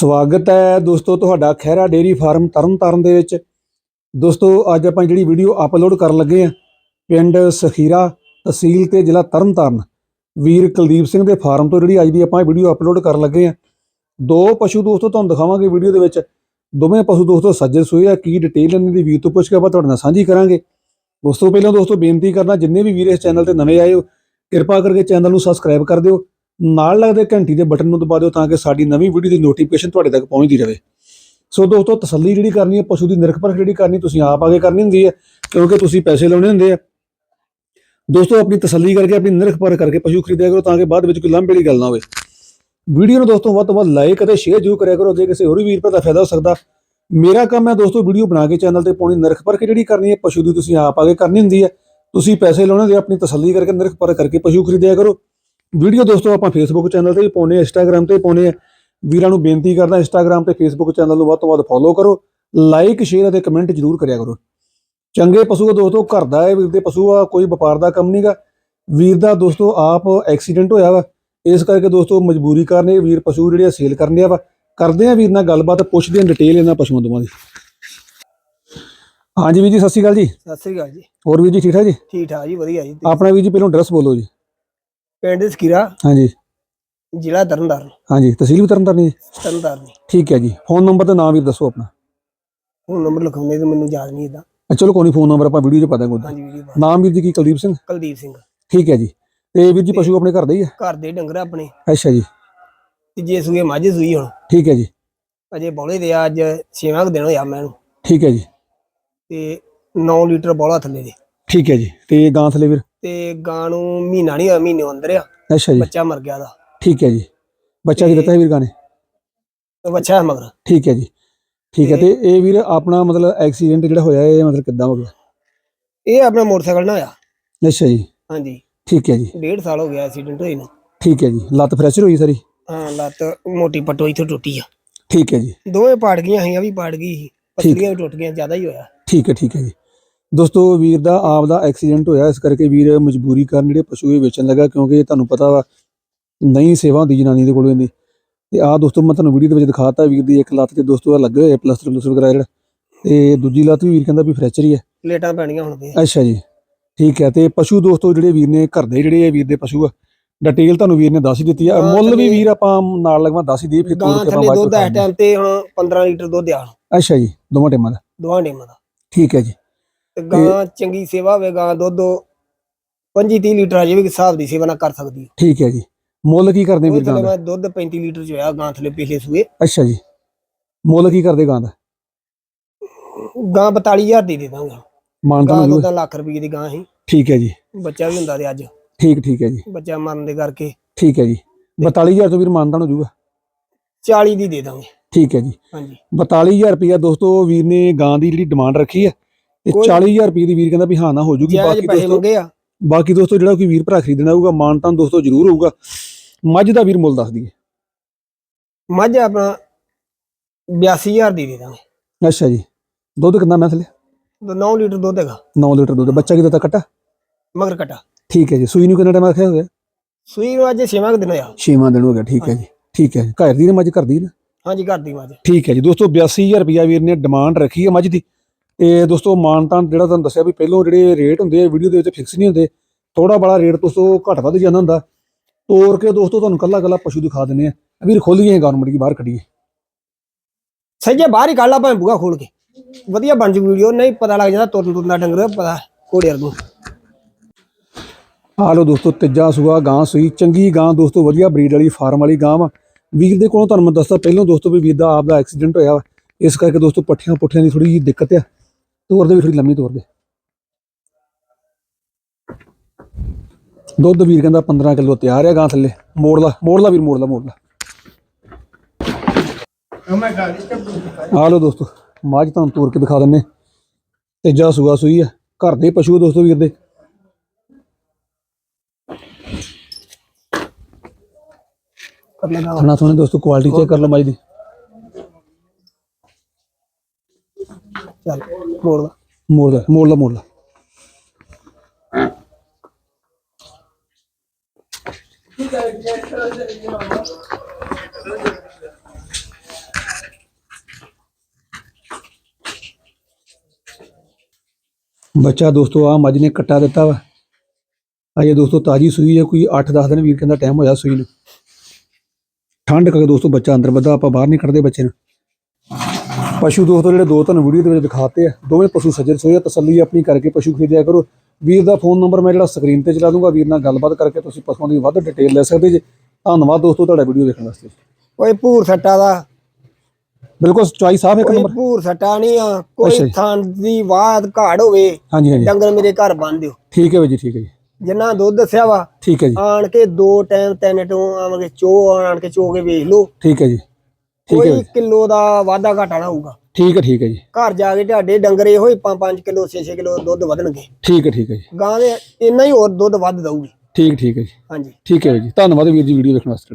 ਸਵਾਗਤ ਹੈ ਦੋਸਤੋ ਤੁਹਾਡਾ ਖਹਿਰਾ ਡੇਰੀ ਫਾਰਮ ਤਰਨਤਾਰਨ ਦੇ ਵਿੱਚ। ਦੋਸਤੋ, ਅੱਜ ਆਪਾਂ ਜਿਹੜੀ ਵੀਡੀਓ ਅਪਲੋਡ ਕਰਨ ਲੱਗੇ ਆ ਪਿੰਡ ਸਖੀਰਾ ਤਹਿਸੀਲ ਤੇ ਜ਼ਿਲ੍ਹਾ ਤਰਨਤਾਰਨ, ਵੀਰ ਕੁਲਦੀਪ ਸਿੰਘ ਦੇ ਫਾਰਮ ਤੋਂ ਜਿਹੜੀ ਅੱਜ ਦੀ ਆਪਾਂ ਵੀਡੀਓ ਅਪਲੋਡ ਕਰਨ ਲੱਗੇ ਆ ਦੋ ਪਸ਼ੂ ਦੋਸਤੋ, ਤੁਹਾਨੂੰ ਦਿਖਾਵਾਂਗੇ ਵੀਡੀਓ ਦੇ ਵਿੱਚ। ਦੋਵੇਂ ਪਸ਼ੂ ਦੋਸਤੋ ਸੱਜੇ ਸੋਏ ਆ, ਕੀ ਡਿਟੇਲ ਇਹਨਾਂ ਦੀ ਵੀਰ ਤੋਂ ਪੁੱਛ ਕੇ ਆਪਾਂ ਤੁਹਾਡੇ ਨਾਲ ਸਾਂਝੀ ਕਰਾਂਗੇ। ਦੋਸਤੋ, ਪਹਿਲਾਂ ਦੋਸਤੋ ਬੇਨਤੀ ਕਰਨਾ ਜਿੰਨੇ ਵੀ ਵੀਰ ਇਸ ਚੈਨਲ ਤੇ ਨਵੇਂ ਆਏ ਹੋ, ਕਿਰਪਾ ਕਰਕੇ ਚੈਨਲ ਨੂੰ ਸਬਸਕ੍ਰਾਈਬ ਕਰ ਦਿਓ। ਨਾਲ ਲੱਗਦੇ ਘੰਟੀ ਦੇ ਬਟਨ ਨੂੰ ਦਬਾ ਦਿਓ ਤਾਂ ਕਿ ਸਾਡੀ ਨਵੀਂ ਵੀਡੀਓ ਦੀ ਨੋਟੀਫਿਕੇਸ਼ਨ ਤੁਹਾਡੇ ਤੱਕ ਪਹੁੰਚਦੀ ਰਹੇ। ਸੋ ਦੋਸਤੋ, ਤਸੱਲੀ ਜਿਹੜੀ ਕਰਨੀ ਹੈ, ਪਸ਼ੂ ਦੀ ਨਿਰਖ ਪਰਖ ਜਿਹੜੀ ਕਰਨੀ, ਤੁਸੀਂ ਆਪ ਆਗੇ ਕਰਨੀ ਹੁੰਦੀ ਹੈ, ਕਿਉਂਕਿ ਤੁਸੀਂ ਪੈਸੇ ਲਾਉਣੇ ਹੁੰਦੇ ਆ। ਦੋਸਤੋ, ਆਪਣੀ ਤਸੱਲੀ ਕਰਕੇ, ਆਪਣੀ ਨਿਰਖ ਪਰਖ ਕਰਕੇ ਪਸ਼ੂ ਖਰੀਦਿਆ ਕਰੋ ਤਾਂ ਕਿ ਬਾਅਦ ਵਿੱਚ ਕੋਈ ਲੰਬੇ ਵਾਲੀ ਗੱਲ ਨਾ ਹੋਵੇ। ਵੀਡੀਓ ਨੂੰ ਦੋਸਤੋ, ਵੱਧ ਤੋਂ ਵੱਧ ਲਾਈਕ ਅਤੇ ਸ਼ੇਅਰ ਜ਼ਰੂਰ ਕਰਿਆ ਕਰੋ, ਜੇ ਕਿਸੇ ਹੋਰ ਵੀਰ ਭਰਾ ਦਾ ਫਾਇਦਾ ਹੋ ਸਕਦਾ। ਮੇਰਾ ਕੰਮ ਹੈ ਦੋਸਤੋ, ਵੀਡੀਓ ਬਣਾ ਕੇ ਚੈਨਲ ਤੇ ਪਾਉਣੀ। ਨਿਰਖ ਪਰਖ ਜਿਹੜੀ ਕਰਨੀ ਹੈ, ਪਸ਼ੂ ਦੀ ਤੁਸੀਂ ਆਪ ਆਗੇ ਕਰਨੀ ਹੁੰਦੀ ਹੈ। ਤੁਸੀਂ ਪੈਸੇ ਲਾਉਣੇ ਹੁੰਦੇ ਆਪਣੀ ਤਸੱਲੀ ਕਰਕੇ ਨਿਰਖ ਪਰਖ ਕਰਕੇ ਪਸ਼ੂ ਖਰੀਦਿਆ ਕਰੋ। ਵੀਡੀਓ ਦੋਸਤੋ ਆਪਾਂ ਫੇਸਬੁੱਕ ਚੈਨਲ ਤੇ ਵੀ ਪਾਉਨੇ ਆ ਇੰਸਟਾਗ੍ਰam ਤੇ ਵੀ ਪਾਉਨੇ ਆ ਵੀਰਾਂ ਨੂੰ ਬੇਨਤੀ ਕਰਦਾ ਇੰਸਟਾਗ੍ਰam ਤੇ ਫੇਸਬੁੱਕ ਚੈਨਲ ਨੂੰ ਵੱਧ ਤੋਂ ਵੱਧ ਫੋਲੋ ਕਰੋ। ਲਾਈਕ ਸ਼ੇਅਰ ਅਤੇ ਕਮੈਂਟ ਜ਼ਰੂਰ ਕਰਿਆ ਕਰੋ। ਚੰਗੇ ਪਸ਼ੂ ਆ ਦੋਸਤੋ ਘਰ ਦਾ ਹੈ ਵੀਰ ਦੇ ਪਸ਼ੂ ਆ ਕੋਈ ਵਪਾਰ ਦਾ ਕੰਮ ਨਹੀਂਗਾ ਵੀਰ ਦਾ ਦੋਸਤੋ ਆਪ ਐਕਸੀਡੈਂਟ ਹੋਇਆ ਵਾ। ਇਸ ਕਰਕੇ ਦੋਸਤੋ ਮਜਬੂਰੀ ਕਾਰਨ ਵੀਰ ਪਸ਼ੂ ਜਿਹੜੇ ਆ ਸੇਲ ਕਰਨੇ ਆ ਵਾ। ਕਰਦੇ ਆ ਵੀਰ ਨਾਲ ਗੱਲਬਾਤ ਪੁੱਛਦੇ ਆ ਡਿਟੇਲ ਇਹਨਾਂ ਪਸ਼ੂਆਂ ਦੋਵਾਂ ਦੀ। ਹਾਂਜੀ ਵੀਰ ਜੀ ਸਤਿ ਸ਼੍ਰੀ ਅਕਾਲ ਜੀ। ਸਤਿ ਸ੍ਰੀ ਅਕਾਲ ਜੀ। ਹੋਰ ਵੀਰ ਜੀ ਠੀਕ ਠਾਕ ਜੀ? ਠੀਕ ਠਾਕ ਜੀ ਵਧੀਆ ਜੀ। ਆਪਣਾ ਵੀਰ ਜੀ ਪਹਿਲਾਂ ਐਡਰੈਸ ਬੋਲੋ ਜੀ। ਪਿੰਡ ਸਕੀਰਾ ਹਾਂਜੀ। ਜ਼ਿਲ੍ਹਾ ਤਰਨਤਾਰਨ। ਹਾਂਜੀ ਤਹਿਸੀਲ ਵੀ ਤਰਨਤਾਰਨ ਜੀ? ਤਰਨਤਾਰਨ। ਜੀ। ਠੀਕ ਹੈ ਜੀ। ਫੋਨ ਨੰਬਰ ਤੇ ਨਾਮ ਵੀ ਦੱਸੋ ਆਪਣਾ। ਹੁਣ ਨੰਬਰ ਲਿਖਾਉਂਦੇ ਤੇ ਮੈਨੂੰ ਯਾਦ ਨਹੀਂ ਇਦਾਂ ਚਲੋ ਕੋਈ ਫੋਨ ਨੰਬਰ ਆਪਾਂ ਵੀਡੀਓ 'ਚ ਪਾ ਦਾਂਗੇ ਉਹਦਾ। ਹਾਂਜੀ ਨਾਮ ਵੀਰ ਜੀ ਕੀ ਕੁਲਦੀਪ ਸਿੰਘ? ਕੁਲਦੀਪ ਸਿੰਘ। ਠੀਕ ਹੈ ਜੀ। ਤੇ ਵੀਰ ਜੀ ਪਸ਼ੂ ਆਪਣੇ ਘਰ ਦੇ ਹੀ ਹੈ ਘਰ ਦੇ ਡੰਗਰ ਆਪਣੇ। ਅੱਛਾ ਜੀ। ਤੀਜੇ ਸੂਏ ਮੱਝ ਸੂਈ ਹੁਣ। ਠੀਕ ਹੈ ਜੀ। ਅਜੇ ਬੌਲੇ ਦੇ ਆ, ਅੱਜ ਛੇਵਾਂ ਕੁ ਦਿਨ ਹੋਇਆ ਮੈਨੂੰ ਠੀਕ ਹੈ ਜੀ। ਤੇ 9 ਲੀਟਰ ਬੌਲਾ ਥੱਲੇ ਦੇ। ਠੀਕ ਹੈ ਜੀ। ਤੇ ਗਾਂ ਥਲੇ ਵੀਰ? ਤੇ ਗਾਂ ਨੂੰ ਮਹੀਨਾ ਨਹੀਂ ਹੋਇਆ ਮਹੀਨੇ ਅੰਦਰ ਆ। ਅੱਛਾ ਜੀ। ਬੱਚਾ ਮਰ ਗਿਆ ਦਾ ਠੀਕ ਹੈ ਜੀ। ਬੱਚਾ ਕੀ ਦਿੱਤਾ ਹੈ ਵੀਰ ਗਾਂ ਨੇ? ਤੇ ਬੱਚਾ ਹੈ ਮਗਰ। ਠੀਕ ਹੈ ਜੀ। ਠੀਕ ਹੈ ਤੇ ਇਹ ਵੀਰ ਆਪਣਾ ਮਤਲਬ ਐਕਸੀਡੈਂਟ ਜਿਹੜਾ ਹੋਇਆ ਇਹ ਮਤਲਬ ਕਿੱਦਾਂ ਹੋ ਗਿਆ? ਇਹ ਆਪਣਾ ਮੋਟਰਸਾਈਕਲ ਨਾਲ ਹੋਇਆ। ਅੱਛਾ ਜੀ। ਹਾਂਜੀ। ਠੀਕ ਹੈ ਜੀ। ਡੇਢ ਸਾਲ ਹੋ ਗਿਆ ਐਕਸੀਡੈਂਟ ਹੋਏ ਨੂੰ। ਠੀਕ ਹੈ ਜੀ। ਲੱਤ ਫ੍ਰੈਕਚਰ ਹੋਈ ਸਾਰੀ? ਹਾਂ ਲੱਤ ਮੋਟੀ ਪੱਟੋ ਇੱਥੋਂ ਟੁੱਟੀ ਆ। ਠੀਕ ਹੈ ਜੀ। ਦੋਵੇਂ ਪਾੜ ਗਈਆਂ ਸੀ ਆ ਵੀ ਪਾੜ ਗਈ ਸੀ। ਪਸਲੀਆਂ ਵੀ ਟੁੱਟ ਗਈਆਂ ਜ਼ਿਆਦਾ ਹੀ ਹੋਇਆ। ਠੀਕ ਹੈ ਠੀਕ ਹੈ ਜੀ। ਦੋਸਤੋ ਵੀਰ ਦਾ ਆਪ ਦਾ ਐਕਸੀਡੈਂਟ ਹੋਇਆ। ਇਸ ਕਰਕੇ ਵੀਰ ਮਜਬੂਰੀ ਕਾਰਨ ਜਿਹੜੇ ਪਸ਼ੂ ਇਹ ਵੇਚਣ ਲੱਗਾ ਕਿਉਂਕਿ ਤੁਹਾਨੂੰ ਪਤਾ ਵਾ ਨਹੀਂ ਸੇਵਾ ਹੁੰਦੀ ਜਨਾਨੀ ਦੇ ਕੋਲ ਇਹਦੀ। ਤੇ ਆਹ ਦੋਸਤੋ ਮੈਂ ਤੁਹਾਨੂੰ ਵੀਡੀਓ ਦੇ ਵਿੱਚ ਦਿਖਾਤਾ ਵੀਰ ਦੀ ਇੱਕ ਲੱਤ ਤੇ ਦੋਸਤੋ ਆ ਲੱਗੇ ਹੋਏ ਪਲਸਟਰ ਪਲਸਟਰ ਵਗੈਰਾ ਜਿਹੜਾ ਤੇ ਦੂਜੀ ਲੱਤ ਵੀ ਵੀਰ ਕਹਿੰਦਾ ਵੀ ਫ੍ਰੈਕਚਰ ਹੀ ਹੈ ਪਲੇਟਾਂ ਪੈਣੀਆਂ ਹੁਣ ਤੇ ਅੱਛਾ ਜੀ ਠੀਕ ਹੈ। ਤੇ ਪਸ਼ੂ ਦੋਸਤੋ ਜਿਹੜੇ ਵੀਰ ਨੇ ਘਰ ਦੇ ਜਿਹੜੇ ਇਹ ਵੀਰ ਦੇ ਪਸ਼ੂ ਆ ਡਿਟੇਲ ਤੁਹਾਨੂੰ ਵੀਰ ਨੇ ਦੱਸ ਹੀ ਦਿੱਤੀ ਆ। ਮੁੱਲ ਵੀ ਵੀਰ ਆਪਾਂ ਨਾਲ ਲਗਵਾ ਦੱਸ ਹੀ ਦੇ ਫਿਰ ਤੋੜ ਕੇ ਬਾਅਦ ਦੁੱਧ ਇਸ ਟਾਈਮ ਤੇ ਹੁਣ 15 ਲੀਟਰ ਦੁੱਧ ਆ। ਅੱਛਾ ਜੀ ਦੋਵਾਂ ਟਾਈਮਾਂ ਦਾ। ਦੋਵਾਂ ਟਾਈਮਾਂ ਦਾ। ਠੀਕ ਹੈ ਜੀ। ਤੇ ਗਾਂ ਚੰਗੀ ਸੇਵਾ ਹੋਵੇ ਗਾਂ ਦੁੱਧ 25 30 ਲੀਟਰ ਅਜੇ ਵੀ ਹਿਸਾਬ ਦੀ ਸੇਵਾ ਨਾ ਕਰ ਸਕਦੀ ਠੀਕ ਹੈ ਜੀ। ਮੁੱਲ ਕੀ ਕਰਦੇ ਵੀਰ ਗਾਂ ਦਾ? ਦੁੱਧ 35 ਲੀਟਰ ਚ ਹੋਇਆ ਗਾਂ ਥੱਲੇ ਪਿਛਲੇ ਸੂਏ। ਅੱਛਾ ਜੀ। ਮੁੱਲ ਕੀ ਕਰਦੇ ਗਾਂ ਦਾ? ਗਾਂ 42000 ਦੀ ਦੇ ਦਾਂਗਾ। ਮਾਨਤਾ ਗਾਂ ਹੋ ਤੋਂ ਜਾਊਗਾ ਤਾਂ ਲੱਖ ਰੁਪਏ ਦੀ ਗਾਂ ਸੀ। ਠੀਕ ਹੈ ਜੀ। ਬੱਚਾ ਵੀ ਹੁੰਦਾ ਤੇ ਅੱਜ। ਠੀਕ ਠੀਕ ਹੈ ਜੀ। ਬੱਚਾ ਮਰਨ ਦੇ ਕਰਕੇ। ਠੀਕ ਹੈ ਜੀ। 42000 ਤੋਂ ਵੀਰ ਮਾਨਤਾ ਹੋ ਜਾਊਗਾ। 40 ਦੀ ਦੇ ਦਾਂਗੇ। ਠੀਕ ਹੈ ਜੀ। ਹਾਂਜੀ। 42000 ਰੁਪਇਆ ਦੋਸਤੋ ਵੀਰ ਨੇ ਗਾਂ ਦੀ ਜਿਹੜੀ ਡਿਮਾਂਡ ਰੱਖੀ ਹੈ ਤੇ ਕੋਈ- 40000 ਰੁਪਏ ਦੀ ਵੀਰ ਕਹਿੰਦਾ ਵੀ ਹਾਂ ਨਾ ਹੋ ਜੂਗੀ ਬਾਕੀ ਦੋਸਤੋ ਬਾਕੀ ਦੋਸਤੋ ਜਿਹੜਾ ਕੋਈ ਵੀਰ ਭਰਾ ਖਰੀਦਣਾ ਹੋਊਗਾ ਮਾਨਤਾਨ ਦੋਸਤੋ ਜ਼ਰੂਰ ਹੋਊਗਾ। ਮੱਝ ਦਾ ਵੀਰ ਮੁੱਲ ਦੱਸ ਦਈਏ। ਮੱਝ ਆਪਣਾ 82000 ਦੀ ਦੇ ਦਾਂਗੇ। ਅੱਛਾ ਜੀ। ਦੁੱਧ ਕਿੰਨਾ ਮੈਂ ਥਲੇ? 9 ਲੀਟਰ ਦੁੱਧ ਹੈਗਾ। 9 ਲੀਟਰ ਦੁੱਧ। ਬੱਚਾ ਕਿਦਾਂ ਤੱਕ ਕੱਟਾ? ਮਗਰ ਕਟਾ। ਠੀਕ ਹੈ ਜੀ। ਸੂਈ ਨੂੰ ਕਿੰਨਾ ਟਾਈਮ ਰੱਖਿਆ ਹੋਇਆ? ਸੂਈ ਨੂੰ ਅੱਜ ਛੇਵਾਂ ਕੁ ਦਿਨ ਹੋਇਆ। 6ਵਾਂ ਦਿਨ ਹੋ ਗਿਆ। ਠੀਕ ਹੈ ਜੀ। ਠੀਕ ਹੈ ਘਰ ਦੀ ਨਾ ਮੱਝ ਘਰ ਨਾ? ਹਾਂਜੀ ਘਰ ਦੀ ਮੱਝ। ਠੀਕ ਹੈ ਜੀ। ਦੋਸਤੋ 82000 ਰੁਪਇਆ ਵੀਰ ਨੇ ਡਿਮਾਂਡ ਰੱਖੀ ਹੈ ਮੱਝ ਦੀ। ਤੇ ਦੋਸਤੋ ਮਾਨਤਾਨ ਜਿਹੜਾ ਤੁਹਾਨੂੰ ਦੱਸਿਆ ਵੀ ਪਹਿਲੋਂ ਜਿਹੜੇ ਰੇਟ ਹੁੰਦੇ ਆ ਵੀਡੀਓ ਦੇ ਵਿੱਚ ਫਿਕਸ ਨਹੀਂ ਹੁੰਦੇ ਥੋੜਾ ਬੜਾ ਰੇਟ ਦੋਸਤੋ ਘੱਟ ਵੱਧ ਜਾਂਦਾ ਹੁੰਦਾ। ਤੋਰ ਕੇ ਦੋਸਤੋ ਤੁਹਾਨੂੰ ਕੱਲਾ ਕੱਲਾ ਪਸ਼ੂ ਦਿਖਾ ਦਿੰਦੇ ਆ। ਵੀਰ ਖੋਲੀਏ ਗਵਰਨਮੈਂਟ ਦੀ ਬਾਹਰ ਕੱਢੀਏ ਸਹੀਏ ਬਾਹਰ ਹੀ ਕੱਢ ਲਾ ਭਾਵੇਂ ਬੂਹਾ ਖੋਲ ਕੇ। ਵਧੀਆ ਬਣ ਜੂ ਵੀਡੀਓ ਨਹੀਂ ਪਤਾ ਲੱਗ ਜਾਂਦਾ ਤੁਰਨ ਤੁਰਨ ਦਾ ਡੰਗਰ ਪਤਾ ਘੋੜੇ ਨੂੰ। ਆ ਲਓ ਦੋਸਤੋ ਤੀਜਾ ਸੂਆ ਗਾਂ ਸੂਈ ਚੰਗੀ ਗਾਂ ਦੋਸਤੋ ਵਧੀਆ ਬਰੀਡ ਵਾਲੀ ਫਾਰਮ ਵਾਲੀ ਗਾਂ ਵਾ। ਵੀਰ ਦੇ ਕੋਲੋਂ ਤੁਹਾਨੂੰ ਮੈਂ ਦੱਸਦਾ ਪਹਿਲਾਂ ਦੋਸਤੋ ਵੀ ਵੀਰ ਦਾ ਆਪ ਦਾ ਐਕਸੀਡੈਂਟ ਹੋਇਆ ਇਸ ਕਰਕੇ ਦੋਸਤੋ ਪੱਠਿਆਂ ਪੁੱਠਿਆਂ ਦੀ ਥੋੜੀ ਜਿਹੀ ਦਿੱਕਤ ਆ। ਤੋਰ ਦੇ ਵੀ ਥੋੜੀ ਲੰਮੀ ਤੋਰ ਦੇ। ਦੁੱਧ ਵੀਰ ਕਹਿੰਦਾ 15 ਕਿਲੋ ਤਿਆਰ ਆ ਗਾਂ ਥੱਲੇ। ਮੋੜ ਲਾ ਮੋੜ ਲਾ ਵੀਰ ਮੋੜ ਲਾ ਮੋੜ ਲਾ ਆ ਲਓ ਦੋਸਤੋ ਮਾਝ ਤੁਹਾਨੂੰ ਤੋਰ ਕੇ ਦਿਖਾ ਦਿੰਨੇ। ਤੀਜਾ ਸੂਆ ਸੂਈ ਆ। ਘਰ ਦੇ ਪਸ਼ੂ ਦੋਸਤੋ ਵੀਰ ਦੇ। ਕਰ ਲਗਾ ਖਾਣਾ ਸੋਨੇ ਦੋਸਤੋ ਕੁਆਲਿਟੀ ਚੈੱਕ ਕਰ ਲਓ ਮਾਝ ਦੀ। ਚੱਲ, ਮੋੜ ਦਾ ਮੋੜ ਦਾ ਮੋੜ ਦਾ ਮੋੜ ਦਾ ਬੱਚਾ ਦੋਸਤੋ ਆ ਮੱਝ ਨੇ ਕੱਟਾ ਦਿੱਤਾ ਵਾ। ਅਜੇ ਦੋਸਤੋ, ਤਾਜੀ ਸੂਈ ਹੈ ਕੋਈ 8-10 ਦਿਨ ਵੀਰ ਕਹਿੰਦਾ ਟਾਈਮ ਹੋਇਆ ਸੂਈ ਨੂੰ। ਠੰਡ ਕਰਕੇ ਦੋਸਤੋ, ਬੱਚਾ ਅੰਦਰ ਵਧਾ, ਆਪਾਂ ਬਾਹਰ ਨਹੀਂ ਕੱਢਦੇ ਬੱਚੇ ਨੂੰ। ਪਸ਼ੂ ਦੋਸਤੋ ਜਿਹੜੇ ਦੋ ਤੁਹਾਨੂੰ ਵੀਡੀਓ ਦੇ ਵਿੱਚ ਦਿਖਾਤੇ ਆ ਦੋਵੇਂ ਪਸ਼ੂ ਸੱਜਰ ਸੋਏ ਆ ਤਸੱਲੀ ਆਪਣੀ ਕਰਕੇ ਪਸ਼ੂ ਖਰੀਦਿਆ ਕਰੋ। ਵੀਰ ਦਾ ਫੋਨ ਨੰਬਰ ਮੈਂ ਜਿਹੜਾ ਸਕਰੀਨ ਤੇ ਚਲਾ ਦੂੰਗਾ ਵੀਰ ਨਾਲ ਗੱਲਬਾਤ ਕਰਕੇ ਤੁਸੀਂ ਪਸ਼ੂਆਂ ਦੀ ਵੱਧ ਡਿਟੇਲ ਲੈ ਸਕਦੇ ਜੇ। ਧੰਨਵਾਦ ਦੋਸਤੋ ਤੁਹਾਡਾ ਵੀਡੀਓ ਦੇਖਣ ਵਾਸਤੇ। ਕੋਈ ਭੂਰ ਸੱਟਾ ਦਾ। ਬਿਲਕੁਲ ਚੁਆਈ ਸਾਹਿਬ ਇੱਕ ਕੋਈ ਨੰਬਰ ਭੂਰ ਸੱਟਾ ਨਹੀਂ ਆ ਅੱਛਾ ਕੋਈ ਜੀ। ਥਾਂ ਦੀ ਬਾਤ ਘਾੜ ਹੋਵੇ ਹਾਂਜੀ ਹਾਂਜੀ। ਡੰਗਰ ਮੇਰੇ ਘਰ ਬੰਨ ਦਿਓ। ਠੀਕ ਹੈ ਬਾਈ ਜੀ ਠੀਕ ਹੈ ਜੀ। ਜਿੰਨਾ ਦੁੱਧ ਦੱਸਿਆ ਵਾ ਠੀਕ ਹੈ ਜੀ। ਆਣ ਕੇ ਦੋ ਟਾਈਮ ਤਿੰਨ ਟੋ ਆਵਾਂਗੇ ਚੋ ਆਣ ਕੇ ਚੋ ਕੇ ਵੇਖ ਲਓ। ਠੀਕ ਹੈ ਜੀ। ਠੀਕ ਹੈ ਕੋਈ। ਕਿਲੋ ਦਾ ਵਾਧਾ ਘਾਟਾ ਨਾ ਹੋਊਗਾ। ਠੀਕ ਹੈ ਠੀਕ ਹੈ ਜੀ। ਘਰ ਜਾ ਕੇ ਤੁਹਾਡੇ ਡੰਗਰ ਇਹੋ ਹੀ 5-5 ਕਿਲੋ 6-6 ਕਿਲੋ ਦੁੱਧ ਵਧਣਗੇ। ਠੀਕ ਹੈ ਠੀਕ ਹੈ ਜੀ। ਗਾਂ ਦੇ ਇੰਨਾ ਹੀ ਹੋਰ ਦੁੱਧ ਵੱਧ ਦਊਗੀ। ਠੀਕ ਠੀਕ ਹੈ ਜੀ। ਹਾਂਜੀ। ਠੀਕ ਹੈ ਜੀ। ਧੰਨਵਾਦ ਵੀਰ ਜੀ ਵੀਡੀਓ ਦੇਖਣ ਵਾਸਤੇ